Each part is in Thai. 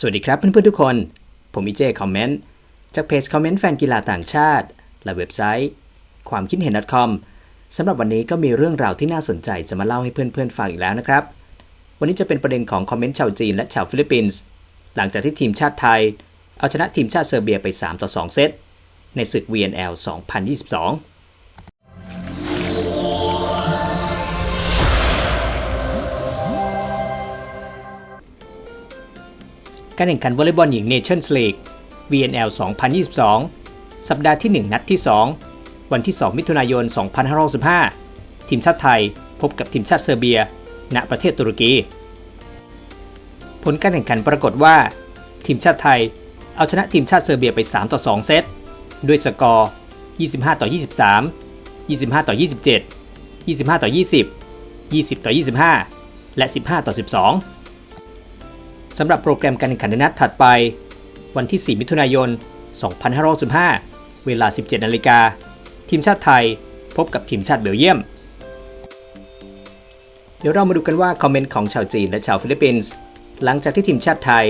สวัสดีครับเพื่อนๆทุกคน ผมอีเจคอมเมนต์จากเพจคอมเมนต์แฟนกีฬาต่างชาติ และเว็บไซต์ ความคิดเห็น .com สำหรับวันนี้ก็มีเรื่องราวที่น่าสนใจจะมาเล่าให้เพื่อนๆฟังอีกแล้วนะครับ วันนี้จะเป็นประเด็นของคอมเมนต์ชาวจีนและชาวฟิลิปปินส์หลังจากที่ทีมชาติไทย เอาชนะทีมชาติเซอร์เบียไป 3 ต่อ 2 เซตในศึก VNL 2022 การแข่งขันวอลเลย์บอลหญิง Nations League VNL 2022 สัปดาห์ที่ 1 นัดที่ 2 วันที่ 2 มิถุนายน 2565 ทีมชาติไทยพบกับทีมชาติเซอร์เบีย ณ ประเทศตุรกี ผลการแข่งขันปรากฏว่า ทีมชาติไทยเอาชนะทีมชาติเซอร์เบียไป 3 ต่อ 2 เซต ด้วยสกอร์ 25 ต่อ 23 25 ต่อ 27 25 ต่อ 20 20 ต่อ 25 และ 15 ต่อ 12 สำหรับโปรแกรมการแข่งขันในนัดถัดไป วันที่ 4 มิถุนายน 2565 เวลา 17 นาฬิกา ทีมชาติไทยพบกับทีมชาติเบลเยียม เดี๋ยวเรามาดูกันว่าคอมเมนต์ของชาวจีนและชาวฟิลิปปินส์หลังจากที่ทีมชาติไทย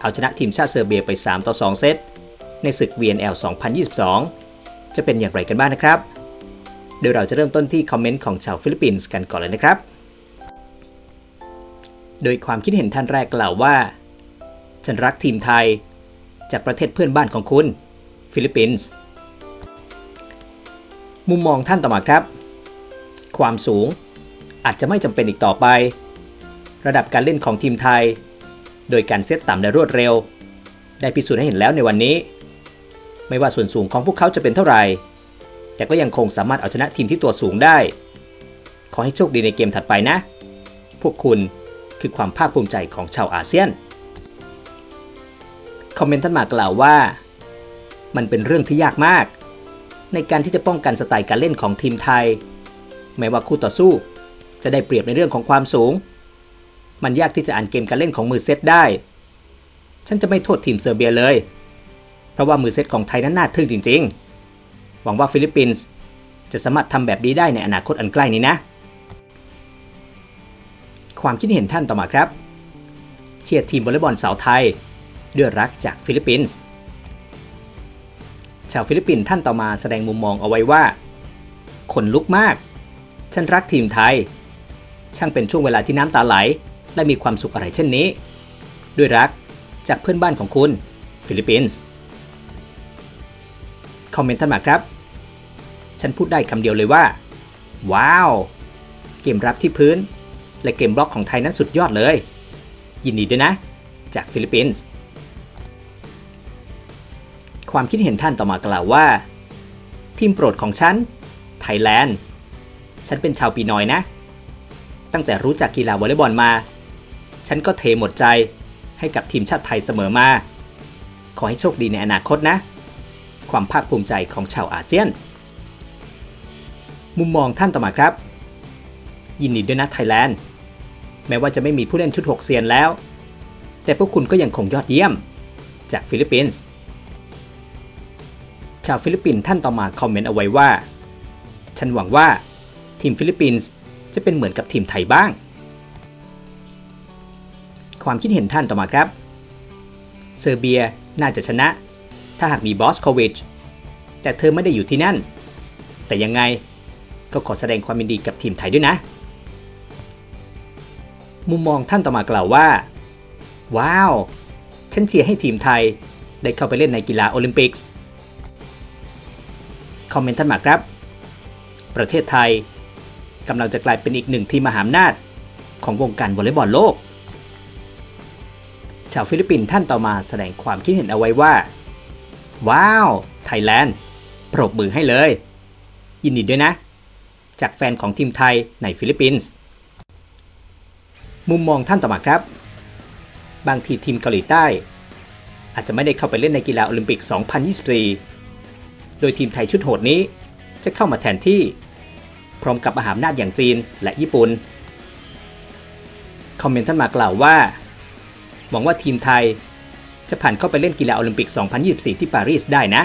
เอาชนะทีมชาติเซอร์เบียไป 3 ต่อ 2 เซต ในศึก VNL 2022 จะเป็นอย่างไรกันบ้างนะครับ เดี๋ยวเราจะเริ่มต้นที่คอมเมนต์ของชาวฟิลิปปินส์กันก่อนเลยนะครับ โดยความคิดเห็นท่านแรกกล่าวว่า ฉันรักทีมไทย จากประเทศเพื่อนบ้านของคุณ ฟิลิปปินส์ มุมมองท่านต่อมาครับ ความสูงอาจจะไม่จำเป็นอีกต่อไป ระดับการเล่นของทีมไทย โดยการเซตต่ำและรวดเร็ว ได้พิสูจน์ให้เห็นแล้วในวันนี้ ไม่ว่าส่วนสูงของพวกเขาจะเป็นเท่าไหร่ แต่ก็ยังคงสามารถเอาชนะทีมที่ตัวสูงได้ ขอให้โชคดีในเกมถัดไปนะ พวกคุณ คือความภาคภูมิใจของชาวอาเซียน คอมเมนต์ท่านมากล่าวว่า มันเป็นเรื่องที่ยากมาก ในการที่จะป้องกันสไตล์การเล่นของทีมไทย แม้ว่าคู่ต่อสู้ จะได้เปรียบในเรื่องของความสูง มันยากที่จะอ่านเกมการเล่นของมือเซตได้ ฉันจะไม่โทษทีมเซอร์เบียเลย เพราะว่ามือเซตของไทยนั้นน่าทึ่งจริง ๆ หวังว่าฟิลิปปินส์จะสามารถทำแบบนี้ได้ในอนาคตอันใกล้นี้นะ ความคิดเห็นท่านต่อมาครับ เชียร์ทีมวอลเลย์บอลสาวไทย ด้วยรักจากฟิลิปปินส์ชาวฟิลิปปินส์ท่านต่อมาแสดงมุมมองเอาไว้ว่าคนลุกมาก ฉันรักทีมไทย ช่างเป็นช่วงเวลาที่น้ำตาไหล และมีความสุขอะไรเช่นนี้ ด้วยรักจากเพื่อนบ้านของคุณฟิลิปปินส์คอมเมนต์ท่านมาครับ ฉันพูดได้คำเดียวเลยว่า ว้าว เกมรับที่พื้น และเกมบล็อกของไทยนั้นสุดยอดเลย ยินดีด้วยนะ จากฟิลิปปินส์ ความคิดเห็นท่านต่อมากล่าวว่า ทีมโปรดของฉัน ไทยแลนด์ ฉันเป็นชาวปีนอยนะ ตั้งแต่รู้จักกีฬาวอลเลย์บอลมา ฉันก็เทหมดใจให้กับทีมชาติไทยเสมอมา ขอให้โชคดีในอนาคตนะ ความภาคภูมิใจของชาวอาเซียน มุมมองท่านต่อมาครับ ยินดีด้วยนะไทยแลนด์ แม้ว่าจะไม่มีผู้เล่นชุด 6 เซียนแล้ว แต่พวกคุณก็ยังคงยอดเยี่ยม จากฟิลิปปินส์ ชาวฟิลิปปินส์ท่านต่อมาคอมเมนต์เอาไว้ว่า ฉันหวังว่าทีมฟิลิปปินส์จะเป็นเหมือนกับทีมไทยบ้างความคิดเห็นท่านต่อมาครับ เซอร์เบียน่าจะชนะ ถ้าหากมีบอสโควิช แต่เธอไม่ได้อยู่ที่นั่น แต่ยังไงก็ขอแสดงความยินดีกับทีมไทยด้วยนะ มุมมองท่านต่อมากล่าวว่า ว้าว ฉันเชียร์ให้ทีมไทย ได้เข้าไปเล่นในกีฬาโอลิมปิกส์คอมเมนต์ท่านมาครับ ประเทศไทยกำลังจะกลายเป็นอีกหนึ่งทีมมหาอำนาจ ของวงการวอลเลย์บอลโลก ชาวฟิลิปปินส์ท่านต่อมาแสดงความคิดเห็นเอาไว้ว่า ว้าว ไทยแลนด์ปรบมือให้เลย ยินดีด้วยนะ จากแฟนของทีมไทยในฟิลิปปินส์ มุมมองท่านต่อมาครับ บางทีทีมเกาหลีใต้ อาจจะไม่ได้เข้าไปเล่นในกีฬาโอลิมปิก 2024 โดยทีมไทยชุดโหดนี้จะเข้ามาแทนที่ พร้อมกับมหาอำนาจอย่างจีนและญี่ปุ่น คอมเมนต์ท่านมากล่าวว่า หวังว่าทีมไทยจะผ่านเข้าไปเล่นกีฬาโอลิมปิก 2024 ที่ปารีสได้นะ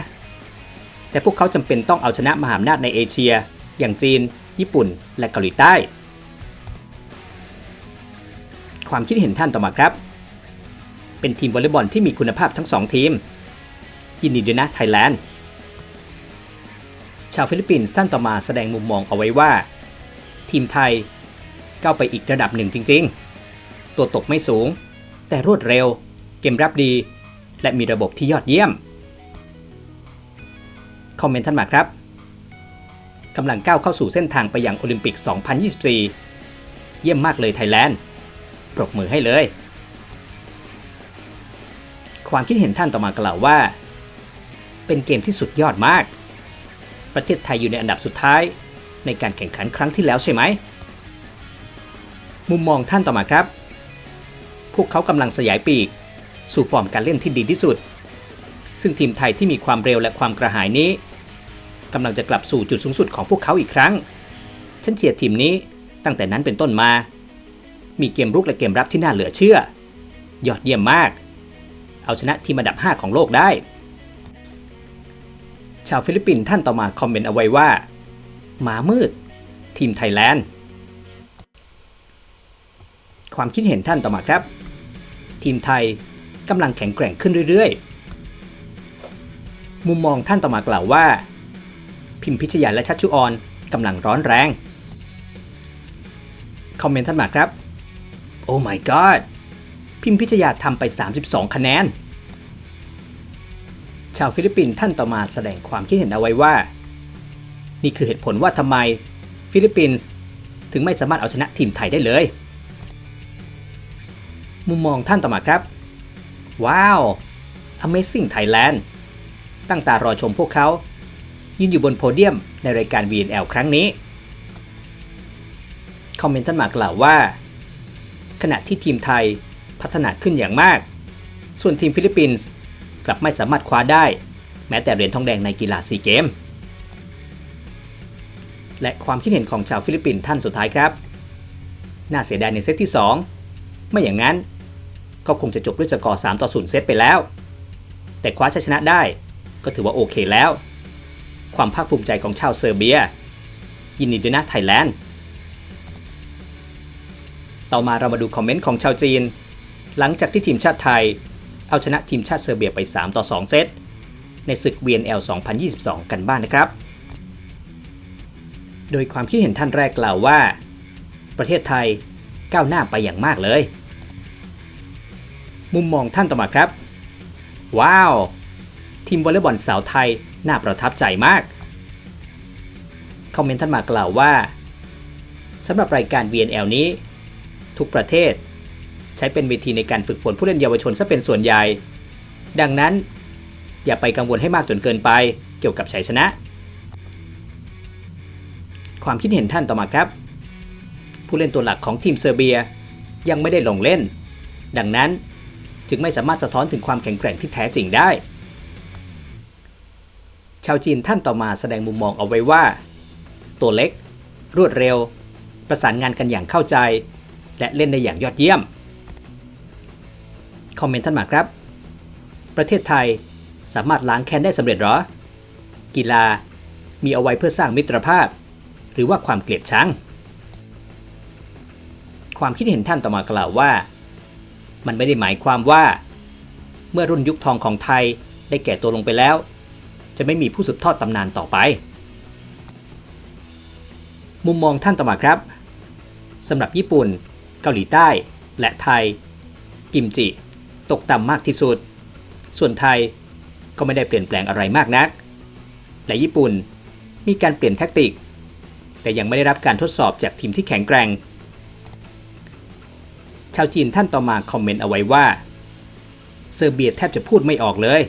แต่พวกเขาจำเป็นต้องเอาชนะมหาอำนาจในเอเชีย อย่างจีน ญี่ปุ่น และเกาหลีใต้ ความคิดเห็นท่านต่อมาครับ เป็นทีมวอลเลย์บอลที่มีคุณภาพทั้งสองทีม ยินดีด้วยนะไทยแลนด์ ชาวฟิลิปปินส์ท่านต่อมาแสดงมุมมองเอาไว้ว่า ทีมไทยก้าวไปอีกระดับหนึ่งจริง ๆ ตัวตกไม่สูง แต่รวดเร็ว เกมรับดี และมีระบบที่ยอดเยี่ยม คอมเมนต์ท่านมาครับกำลังก้าวเข้าสู่เส้นทางไปยังโอลิมปิก 2024 เยี่ยมมากเลยไทยแลนด์ ปรบมือให้เลย ความคิดเห็นท่านต่อมากล่าวว่า เป็นเกมที่สุดยอดมาก ประเทศไทยอยู่ในอันดับสุดท้าย ในการแข่งขันครั้งที่แล้วใช่ไหม มุมมองท่านต่อมาครับ พวกเขากำลังสยายปีก สู่ฟอร์มการเล่นที่ดีที่สุด ซึ่งทีมไทยที่มีความเร็วและความกระหายนี้กำลังจะกลับสู่จุดสูงสุดของพวกเขาอีกครั้ง ฉันเชียร์ทีมนี้ตั้งแต่นั้นเป็นต้นมา มีเกมรุกและเกมรับที่น่าเหลือเชื่อ ยอดเยี่ยมมาก เอาชนะทีมอันดับ 5 ของโลกได้ ชาวฟิลิปปินส์ท่านต่อมาคอมเมนต์เอาไว้ว่าหมามืด ทีมไทยแลนด์ ความคิดเห็นท่านต่อมาครับ ทีมไทยกำลังแข็งแกร่งขึ้นเรื่อยๆ มุมมองท่านต่อมากล่าวว่า พิมพิชยาและชัชชุออนกำลังร้อนแรง คอมเมนต์ท่านมาครับ โอ้ my god พิมพิชยาทำไป 32 คะแนน ชาวฟิลิปปินส์ท่านต่อมาแสดงความคิดเห็นเอาไว้ว่า นี่คือเหตุผลว่าทำไมฟิลิปปินส์ถึงไม่สามารถเอาชนะทีมไทยได้เลย มุมมองท่านต่อมาครับ ว้าว Amazing Thailand ตั้งตารอชมพวกเขา ยืนอยู่บนโพเดียมในรายการ VNL ครั้งนี้ คอมเมนต์ท่านมากล่าวว่า ขณะที่ทีมไทยพัฒนาขึ้นอย่างมาก ส่วนทีมฟิลิปปินส์กลับไม่สามารถคว้าได้ แม้แต่เหรียญทองแดงในกีฬาซีเกม และความคิดเห็นของชาวฟิลิปปินส์ท่านสุดท้ายครับ น่าเสียดายในเซตที่ 2 ไม่อย่างนั้น ก็คงจะจบด้วยสกอร์3ต่อ0เซตไปแล้ว แต่คว้าชัยชนะได้ก็ถือว่าโอเคแล้ว ความภาคภูมิใจของชาวเซอร์เบีย ยินดีด้วยนะไทยแลนด์ ต่อมาเรามาดูคอมเมนต์ของชาวจีน หลังจากที่ทีมชาติไทย เอาชนะทีมชาติเซอร์เบียไป 3 ต่อ 2 เซต ในศึก VNL 2022 กันบ้างนนะครับ โดยความคิดเห็นท่านแรกกล่าวว่า ประเทศไทยก้าวหน้าไปอย่างมากเลย มุมมองท่านต่อมาครับ ว้าว ทีมวอลเลย์บอลสาวไทยน่าประทับใจมาก คอมเมนต์ท่านมากล่าวว่าสำหรับรายการ VNL นี้ ทุกประเทศ ใช้เป็นเวทีในการฝึกฝนผู้เล่นเยาวชนซะเป็นส่วนใหญ่ ดังนั้น อย่าไปกังวลให้มากจนเกินไปเกี่ยวกับชัยชนะ ความคิดเห็นท่านต่อมาครับ ผู้เล่นตัวหลักของทีมเซอร์เบียยังไม่ได้ลงเล่น ดังนั้นจึงไม่สามารถสะท้อนถึงความแข็งแกร่งที่แท้จริงได้ ชาวจีนท่านต่อมาแสดงมุมมองเอาไว้ว่า ตัวเล็ก รวดเร็ว ประสานงานกันอย่างเข้าใจ และเล่นได้อย่างยอดเยี่ยม คอมเมนต์ท่านมาครับ ประเทศไทยสามารถล้างแค้นได้สำเร็จหรอ กีฬามีเอาไว้เพื่อสร้างมิตรภาพ หรือว่าความเกลียดชัง ความคิดเห็นท่านต่อมากล่าวว่า มันไม่ได้หมายความว่า เมื่อรุ่นยุคทองของไทยได้แก่ตัวลงไปแล้ว จะไม่มีผู้สืบทอดตำนานต่อไป มุมมองท่านต่อมาครับสำหรับญี่ปุ่น เกาหลีใต้ และไทย กิมจิ ตกต่ำมากที่สุด ส่วนไทยก็ไม่ได้เปลี่ยนแปลงอะไรมากนัก และญี่ปุ่นมีการเปลี่ยนแท็กติก แต่ยังไม่ได้รับการทดสอบจากทีมที่แข็งแกร่ง ชาวจีนท่านต่อมาคอมเมนต์เอาไว้ว่า เซอร์เบียแทบจะพูดไม่ออกเลย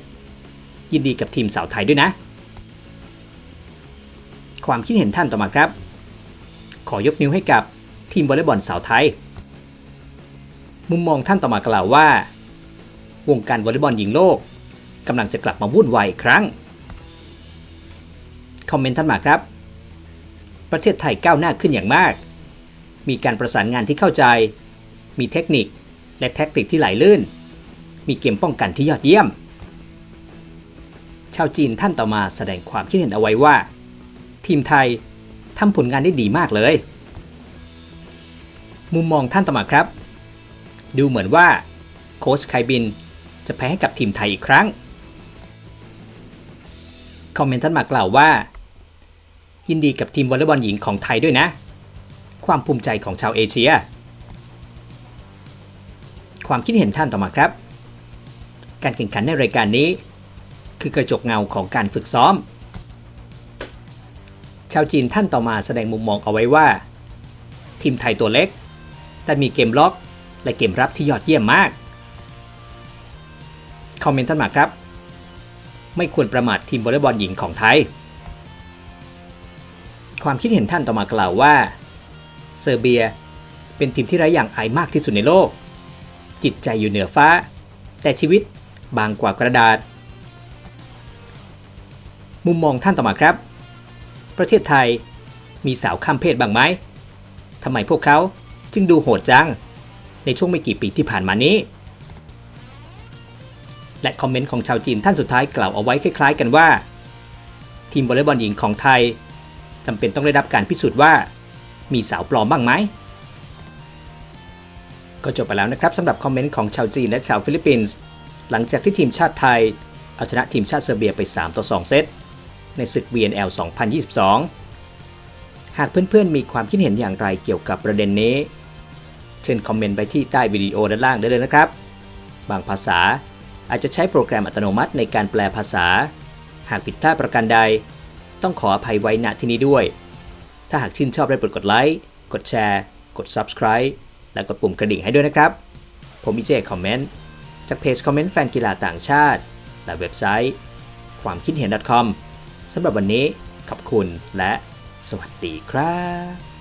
ยินดีกับทีมสาวไทยด้วยนะ ความคิดเห็นท่านต่อมาครับ ขอยกนิ้วให้กับทีมวอลเลย์บอลสาวไทย มุมมองท่านต่อมากล่าวว่า วงการวอลเลย์บอลหญิงโลกกำลังจะกลับมาวุ่นวายอีกครั้ง คอมเมนต์ท่านมาครับ ประเทศไทยก้าวหน้าขึ้นอย่างมาก มีการประสานงานที่เข้าใจ มีเทคนิคและแท็กติกที่ไหลลื่น มีเกมป้องกันที่ยอดเยี่ยม ชาวจีนท่านต่อมาแสดงความคิดเห็นเอาไว้ว่า ทีมไทยทำผลงานได้ดีมากเลย มุมมองท่านต่อมาครับ ดูเหมือนว่าโค้ชไคบิน จะแพ้ให้กับทีมไทยอีกครั้ง คอมเมนต์ท่านมากล่าวว่า ยินดีกับทีมวอลเลย์บอลหญิงของไทยด้วยนะ ความภูมิใจของชาวเอเชีย ความคิดเห็นท่านต่อมาครับ การแข่งขันในรายการนี้ คือกระจกเงาของการฝึกซ้อม ชาวจีนท่านต่อมาแสดงมุมมองเอาไว้ว่า ทีมไทยตัวเล็ก แต่มีเกมล็อก และเกมรับที่ยอดเยี่ยมมาก คอมเมนต์ท่านมาครับ ไม่ควรประมาททีมวอลเลย์บอลหญิงของไทย ความคิดเห็นท่านต่อมากล่าวว่า เซอร์เบียเป็นทีมที่ไร้อย่างอายมากที่สุดในโลก จิตใจอยู่เหนือฟ้า แต่ชีวิตบางกว่ากระดาษ มุมมองท่านต่อมาครับ ประเทศไทยมีสาวข้ามเพศบ้างไหมทำไมพวกเขาจึงดูโหดจัง ในช่วงไม่กี่ปีที่ผ่านมานี้ และคอมเมนต์ของชาวจีนท่านสุดท้ายกล่าวเอาไว้คล้าย ๆ กันว่า ทีมวอลเลย์บอลหญิงของไทยจำเป็นต้องได้รับการพิสูจน์ว่า มีสาวปลอมบ้างไหมก็จบไปแล้วนะครับสำหรับคอมเมนต์ของชาวจีนและชาวฟิลิปปินส์หลังจากที่ทีมชาติไทย เอาชนะทีมชาติเซอร์เบียไป 3 ต่อ 2 เซต ในศึก VNL 2022 หากเพื่อนๆมีความคิดเห็นอย่างไรเกี่ยวกับประเด็นนี้ เชิญคอมเมนต์ไปที่ใต้วิดีโอด้านล่างได้เลยนะครับ บางภาษาอาจจะใช้โปรแกรมอัตโนมัติในการแปลภาษา หากผิดพลาดประการใด ต้องขออภัยไว้ณที่นี้ด้วย ถ้าหากชื่นชอบได้โปรดกดไลค์ กดแชร์ กด Subscribe และกดปุ่มกระดิ่งให้ด้วยนะครับ ผมมีเจคอมเมนต์จากเพจคอมเมนต์แฟนกีฬาต่างชาติ และเว็บไซต์ ความคิดเห็น .com สำหรับวันนี้ขอบคุณและสวัสดีครับ